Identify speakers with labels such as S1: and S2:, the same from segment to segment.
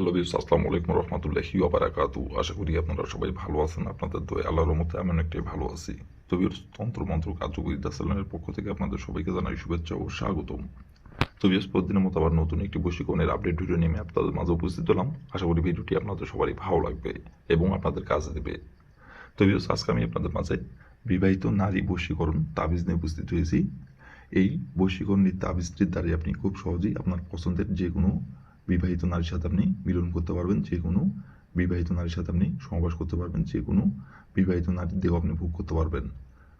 S1: Hello বিস আসসালামু আলাইকুম রহমতুল্লাহি ওবারাকাতু আশা করি আপনারা সবাই ভালো আছেন, আপনাদের দোয়া আল্লাহর রহমতে আমি অনেকটাই ভালো আছি। তবির তন্ত্র মন্ত্র কার্যকরিতা চ্যানেলের পক্ষ থেকে আপনাদের সবাইকে জানাই শুভেচ্ছা ও স্বাগতম। তো বৃহস্পতিদিনের মতো আবার নতুন একটি বশীকরণের আপডেট ভিডিও নিয়ে আমি আপনাদের মাঝে উপস্থিত হলাম। আশা করি ভিডিওটি আপনাদের সবারই ভালো লাগবে এবং আপনাদের কাজে দেবে। তো বিয়স আজকে আমি আপনাদের মাঝে বিবাহিত নারী বশীকরণ তাবিজ নিয়ে উপস্থিত হয়েছি। এই বশীকরণের তাবিজটির দ্বারা আপনি খুব সহজেই আপনার পছন্দের যে কোনো বিবাহিত নারীর সাথে আপনি মিলন করতে পারবেন, যে কোনো বিবাহিত নারীর সাথে আপনি সমাবাস করতে পারবেন, যে কোনো বিবাহিত নারীর দেহ আপনি ভোগ করতে পারবেন।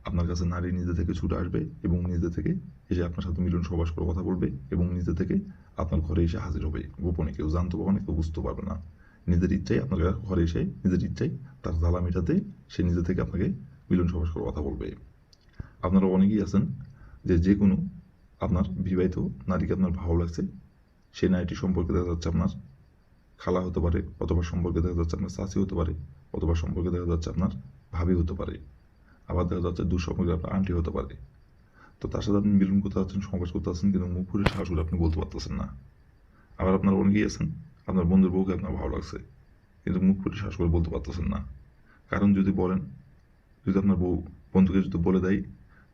S1: আপনার কাছে নারী নিজে থেকে ছুটে আসবে এবং নিজে থেকে এসে আপনার সাথে মিলন সহবাস করে কথা বলবে এবং নিজে থেকে আপনার ঘরে এসে হাজির হবে। গোপনে কেউ জানতে পারবে না, কেউ বুঝতে পারবে না। নিজের ইচ্ছাই আপনার ঘরে এসে নিজের ইচ্ছাই তার জ্বালা মেটাতে সে নিজে থেকে আপনাকে মিলন সহবাস করে কথা বলবে। আপনারা অনেকেই আছেন যে যে কোনো আপনার বিবাহিত নারীকে আপনার ভালো লাগছে সেই নারীটি সম্পর্কে দেখা যাচ্ছে আপনার খালা হতে পারে অথবা সম্পর্কে দেখা যাচ্ছে আপনার চাচি হতে পারে অথবা সম্পর্কে দেখা যাচ্ছে আপনার ভাবি হতে পারে। আবার দেখা যাচ্ছে দূর সম্পর্কে আপনার আন্টি হতে পারে। তো তার সাথে আপনি মিলন করতে পারছেন সমাবেশ করতে পারছেন কিন্তু মুখ ফুটে সাহস করে আপনি বলতে পারতেছেন না। আবার আপনার অনেকেই আছেন, আপনার বন্ধুর বউকে আপনার ভালো লাগছে, কিন্তু মুখ ফুটে সাহস করে বলতে পারতেছেন না। কারণ যদি বলেন, যদি আপনার বউ, বন্ধুকে যদি বলে দেয়,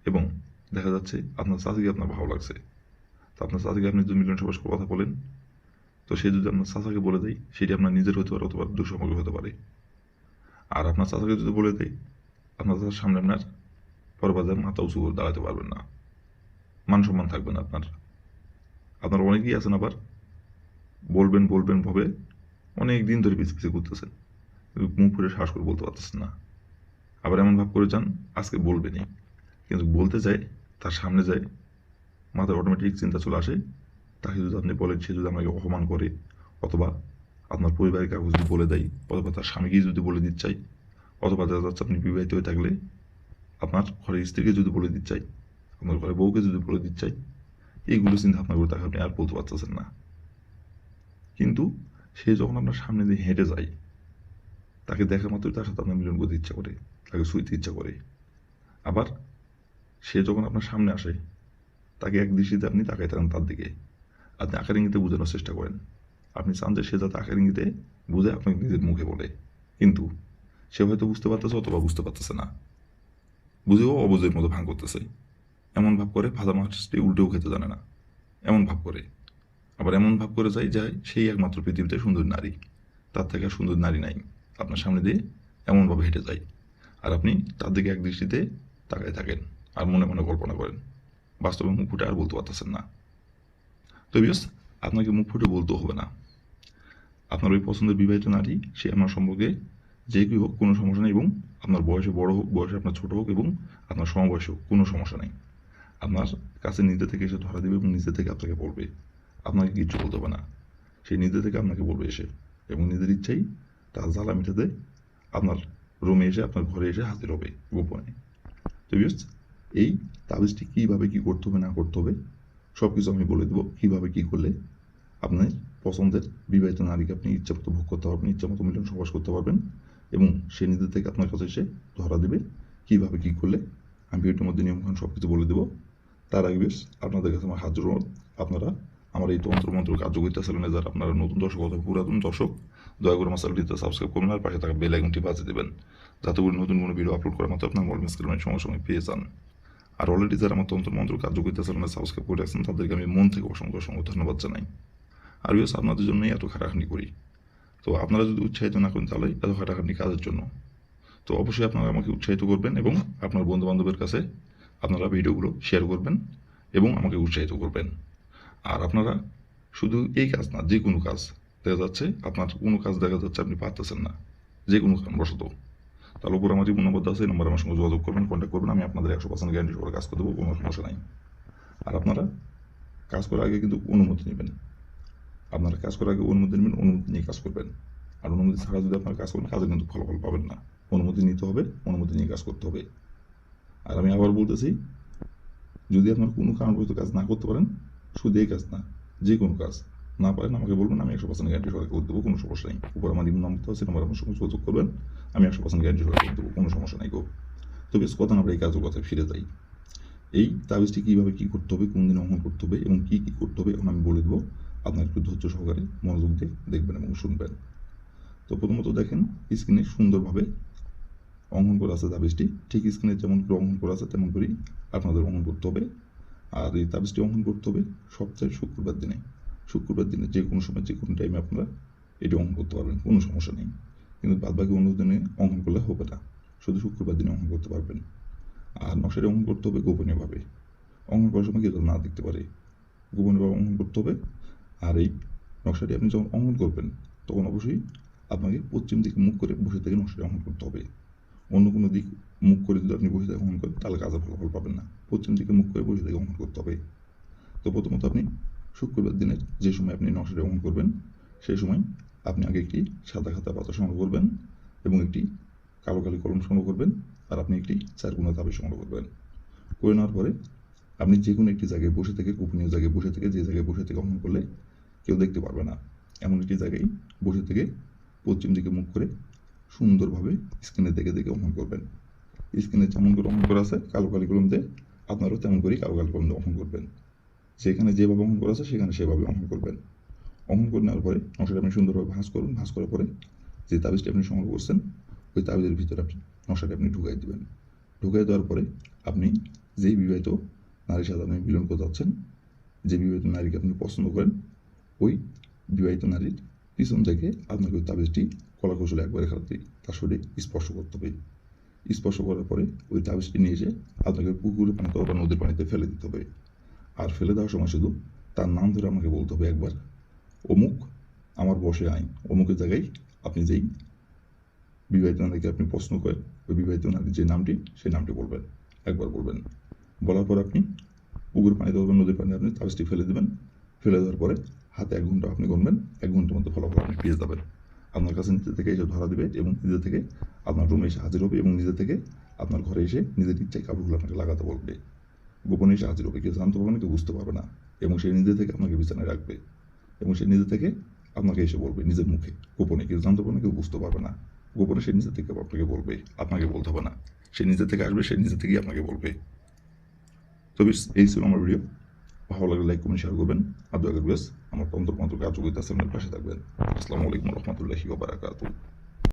S1: এবং দেখা যাচ্ছে আপনার চাচিকে আপনার ভালো লাগছে তো আপনার চাচাকে আপনি যদি মিলন সবাস কথা বলেন। তো সে যদি আপনার চাচাকে বলে দেয়, সেটি আপনার নিজের হতে পারে অথবা দুঃসম্পর্ক হতে পারে। আর আপনার চাচাকে যদি বলে দেয়, আপনার চাচার সামনে আপনার পরবাজার মাথা উঁচু করে দাঁড়াতে পারবেন না। মান সম্মান থাকবে না আপনার। আপনার অনেকেই আছেন আবার। বলবেন বলবেন, ভাবে অনেক দিন ধরে পিছিয়ে পিছিয়ে ঘুরতেছেন। মুখ ফুটে শ্বাস করে বলতে পারতেছেন না। আবার এমন ভাব করে যান, আজকে বলবেনই। কিন্তু বলতে যায়, তার সামনে যায় মাথায় অটোমেটিক চিন্তা চলে আসে। তাকে যদি আপনি বলেন, সে যদি আমাকে অপমান করে, অথবা আপনার পরিবারের কাউকে যদি বলে দেয়, অথবা তার স্বামীকেই যদি বলে দিতে চাই অথবা দেখা যাচ্ছে আপনি বিবাহিত হয়ে থাকলে, আপনার ঘরের স্ত্রীকে যদি বলে দিতে চাই আপনার ঘরের বউকে যদি বলে দিতে চাই এইগুলো চিন্তা ভাবনা করে তাকে আপনি আর বলতে পারতেছেন না। কিন্তু সে যখন আপনার সামনে দিয়ে হেঁটে যায়, তাকে দেখা মাত্রই তার সাথে আপনার মিলন করতে ইচ্ছা করে, তাকে শুইতে ইচ্ছা করে। আবার সে যখন আপনার সামনে আসে তাকে এক দৃষ্টিতে আপনি তাকাই থাকেন তার দিকে। আপনি আকার ইঙ্গিতে বোঝানোর চেষ্টা করেন। আপনি চান যে সে যাতে আকার ইঙ্গিতে বুঝে আপনাকে নিজের মুখে বলে। কিন্তু সে হয়তো বুঝতে পারতেছে অথবা বুঝতে পারতেছে না। বুঝেও অবুঝের মতো ভাঙ করতেছে। এমন ভাব করে ভাজা মাছটি উল্টেও খেতে জানে না। এমন ভাব করে। আবার এমন ভাব করে যায় যায় সেই একমাত্র পৃথিবীতে সুন্দর নারী। তার থেকে সুন্দর নারী নাই। আপনার সামনে দিয়ে এমনভাবে হেঁটে যায় আর আপনি তার দিকে এক দৃষ্টিতে তাকায় থাকেন। আর মনে মনে কল্পনা করেন। বাস্তবে মুখ ফুটে আর বলতে পারতেছেন না। তো বিয়স আপনাকে মুখ ফুটে বলতেও হবে না। আপনার ওই পছন্দের বিবাহিত নারী, সে আপনার সম্পর্কে যে কি হোক, কোনো সমস্যা নেই এবং আপনার বয়সে বড় হোক, বয়সে আপনার ছোট হোক এবং আপনার সমবয়স হোক, কোনো সমস্যা নেই। আপনার কাছে নিজে থেকে এসে ধরা দেবে এবং নিজে থেকে আপনাকে বলবে। আপনাকে কিচ্ছু বলতে হবে না। সে নিজে থেকে আপনাকে বলবে এসে এবং নিজের ইচ্ছাই তার জ্বালা মেটাতে আপনার রুমে এসে, আপনার ঘরে এসে হাজির হবে গোপনে। তো বিয়স এই তাবিজটি কীভাবে কী করতে হবে, না করতে হবে সব কিছু আমি বলে দেবো কীভাবে কী করলে আপনার পছন্দের বিবাহিত নারীকে আপনি ইচ্ছা মতো ভোগ করতে পারবেন ইচ্ছা মতো মিলন সবাস করতে পারবেন এবং সে নিজে থেকে আপনার কাছে এসে ধরা দেবে কীভাবে কী করলে। আমি ভিডিওটির মধ্যে নিয়মকানুন সব কিছু বলে দেবো। তার আগে বেশ আপনাদের কাছে আমার হাজার আপনারা আমার এই তন্ত্র মন্ত্র কার্যকরিতা চ্যানেলে যারা আপনারা নতুন দর্শক অথবা পুরাতন দর্শক, দয়া করে আমার চ্যানেলটিতে সাবস্ক্রাইব করবেন আর পাশে থাকা বেল আইকনটি বাজিয়ে দেবেন, যাতে করে নতুন কোনো ভিডিও আপলোড করার মতো আপনার মোবাইল স্ক্রিনের সঙ্গে সঙ্গে পেয়ে যান। আর অলরেডি যারা আমার তন্ত্র মন্ত্র কার্যকরিতা চ্যানেলে সাবস্ক্রাইব করে রাখছেন, তাদেরকে আমি মন থেকে অসংখ্য অসংখ্য ধন্যবাদ জানাই। আর বিকজ আপনাদের জন্যই এত খাটাখাটি করি। তো আপনারা যদি উৎসাহিত না করেন, তাহলে এত খাটাখাটি কাজের জন্য। তো অবশ্যই আপনারা আমাকে উৎসাহিত করবেন এবং আপনার বন্ধু বান্ধবের কাছে আপনারা ভিডিওগুলো শেয়ার করবেন এবং আমাকে উৎসাহিত করবেন। আর আপনারা শুধু এই কাজ না, যে কোনো কাজ দেখা যাচ্ছে, আপনার কোনো কাজ দেখা যাচ্ছে আপনি পারতেছেন না। যে কোনো কারণবশত। তার উপর আমার যে নম্বর আছে, এই নম্বরে আমার সঙ্গে যোগাযোগ করবেন কন্ট্যাক্ট করবেন, আমি আপনাদের একশো পার্সেন্ট গ্যারান্টি করে কাজ করে দেবো, কোনো সমস্যা নাই। আর আপনারা কাজ করার আগে কিন্তু অনুমতি নেবেন। আপনারা কাজ করার আগে অনুমতি নেবেন, অনুমতি নিয়ে কাজ করবেন। আর অনুমতি ছাড়া যদি আপনারা কাজ করেন কাজে কিন্তু ফলাফল পাবেন না। অনুমতি নিতে হবে, অনুমতি নিয়ে কাজ করতে হবে। আর আমি আবার বলতেছি, যদি আপনার কোনো কারণবশত কাজ না করতে পারেন, শুধু এই কাজ না, যে কোনো কাজ না পারেন, আমাকে বলবেন, আমি একশো পার্সেন্ট গ্যারান্টি সরকার করে দেবো কোনো সমস্যা নেই। উপর আমার ইমেল নাম্বার আছে নম্বর আমার সঙ্গে যোগাযোগ করবেন, আমি একশো পার্সেন্ট গ্যারান্টি সরকার করে দেবো কোনো সমস্যা নেই গো। তো বেশ কথা আমরা এই কাজের কথায় ফিরে যাই। এই তাবিজটি কীভাবে কী করতে হবে, কোন দিন অঙ্কন করতে হবে এবং কী কী করতে হবে, এখন আমি বলে দেবো। আপনার একটু ধৈর্য সহকারে মনোযোগ দিয়ে দেখবেন এবং শুনবেন। তো প্রথমত দেখেন, স্ক্রিনে সুন্দরভাবে অঙ্কন করা আছে তাবিজটি। ঠিক স্ক্রিনে যেমন করে অঙ্কন করা আছে, তেমন করেই আপনাদের অঙ্কন করতে হবে। আর এই তাবিজটি অঙ্কন করতে হবে সপ্তাহে শুক্রবার দিনে। শুক্রবার দিনে যে কোনো সময়, যে কোনো টাইমে আপনারা এটি অঙ্কন করতে পারবেন, কোনো সমস্যা নেই। কিন্তু বাদ বাকি অন্য দিনে অঙ্কন করলে হবে না। শুধু শুক্রবার দিনে অঙ্কন করতে পারবেন। আর নকশাটি অঙ্কন করতে হবে গোপনীয়ভাবে। অঙ্কন করার সময় কেউ না দেখতে পারে। গোপনীয়ভাবে অঙ্কন করতে হবে। আর এই নকশাটি আপনি যখন অঙ্কন করবেন, তখন অবশ্যই আপনাকে পশ্চিম দিকে মুখ করে বসে থেকে নকশাটি অঙ্কন করতে হবে। অন্য কোনো দিক মুখ করে যদি আপনি বসে থেকে অঙ্কন করেন, তাহলে কাজে ফলাফল পাবেন না। পশ্চিম দিকে মুখ করে বসে থেকে অঙ্কন করতে হবে। তো প্রথমত আপনি শুক্রবার দিনের যে সময় আপনি নকশাটি অঙ্কন করবেন, সেই সময় আপনি আগে একটি সাদা খাতা পাতা সংগ্রহ করবেন এবং একটি কালো কালি কলম সংগ্রহ করবেন আর আপনি একটি চার গুণা তাবিজ সংগ্রহ করবেন। করে নেওয়ার পরে আপনি যে কোনো একটি জায়গায় বসে থেকে, গোপনীয় জায়গায় বসে থেকে, যে জায়গায় বসে থেকে অঙ্কন করলে কেউ দেখতে পারবে না। এমন একটি জায়গায় বসে থেকে পশ্চিম দিকে মুখ করে সুন্দরভাবে স্ক্রিনে দেখে দেখে অঙ্কন করবেন। স্ক্রিনে যেমন করে অঙ্কন করা আছে, কালো কালি কলম দিয়ে আপনারাও তেমন করেই কালো কালি কলম দিয়ে অঙ্কন করবেন। যেখানে যেভাবে অঙ্কন করা আছে, সেখানে সেভাবে অঙ্কন করবেন। অঙ্কন করে নেওয়ার পরে নকশাটা আপনি সুন্দরভাবে ভাঁজ করুন, ভাঁজ করার পরে যে তাবিজটি আপনি সংগ্রহ করছেন, ওই তাবিজের ভিতরে আপনি নকশাটা আপনি ঢুকাই দেবেন। ঢুকাই দেওয়ার পরে আপনি যেই বিবাহিত নারীর সাথে আপনি মিলন করতে যাচ্ছেন, যে বিবাহিত নারীকে আপনি পছন্দ করেন, ওই বিবাহিত নারীর পিছন থেকে আপনাকে ওই তাবিজটি কলা কৌশলে একবারে খারাপ তার শরীরে স্পর্শ করতে হবে। স্পর্শ করার পরে ওই তাবিজটি নিয়ে এসে আপনাকে পুকুরে পানিতে বা নদীর পানিতে ফেলে দিতে হবে। আর ফেলে দেওয়ার সময় শুধু। তার নাম ধরে আমাকে বলতে হবে একবার, অমুক আমার বসে আইন, অমুকের জায়গায় আপনি যেই বিবাহিত নারীকে আপনি প্রশ্ন করেন, ওই বিবাহিত নারীর যে নামটি, সেই নামটি বলবেন, একবার বলবেন। বলার পর আপনি পুকুর পানিতে অথবা নদীর পানিতে আপনি তাবিজটি ফেলে দেবেন। ফেলে দেওয়ার পরে হাতে এক ঘণ্টা আপনি গুনবেন এক ঘণ্টার মধ্যে ফলাফল আপনি পেয়ে যাবেন। আপনার কাছে নিজে থেকে এসে ধরা দেবে এবং নিজে থেকে আপনার রুমে এসে হাজির হবে এবং নিজে থেকে আপনার ঘরে এসে নিজের ইচ্ছায় কাপড়গুলো আপনাকে লাগাতে বলবে। গোপনে হাজির হবে কেউ জানতে পারবে না, কেউ বুঝতে পারবে না। এবং সে নিজে থেকে আপনাকে বিছানায় রাখবে। এবং সে নিজে থেকে আপনাকে এসে বলবে, নিজের মুখে। গোপনে কেউ জানতে পারবে না, কেউ বুঝতে পারবে না। গোপনে সে নিজে থেকে আপনাকে বলবে, আপনাকে বলতে হবে না। সে নিজে থেকে আসবে, সে নিজে থেকেই আপনাকে বলবে। তো বেশ, এই ছিল আমার ভিডিও। ভালো লাগলে লাইক, কমেন্ট শেয়ার করবেন। আর দয়া আমার তন্ত্র মন্ত্র কার্যকরিতা চ্যানেলের পাশে থাকবেন। আসসালামু আলাইকুম রহমতুল্লাহি ওবারাকাতুহ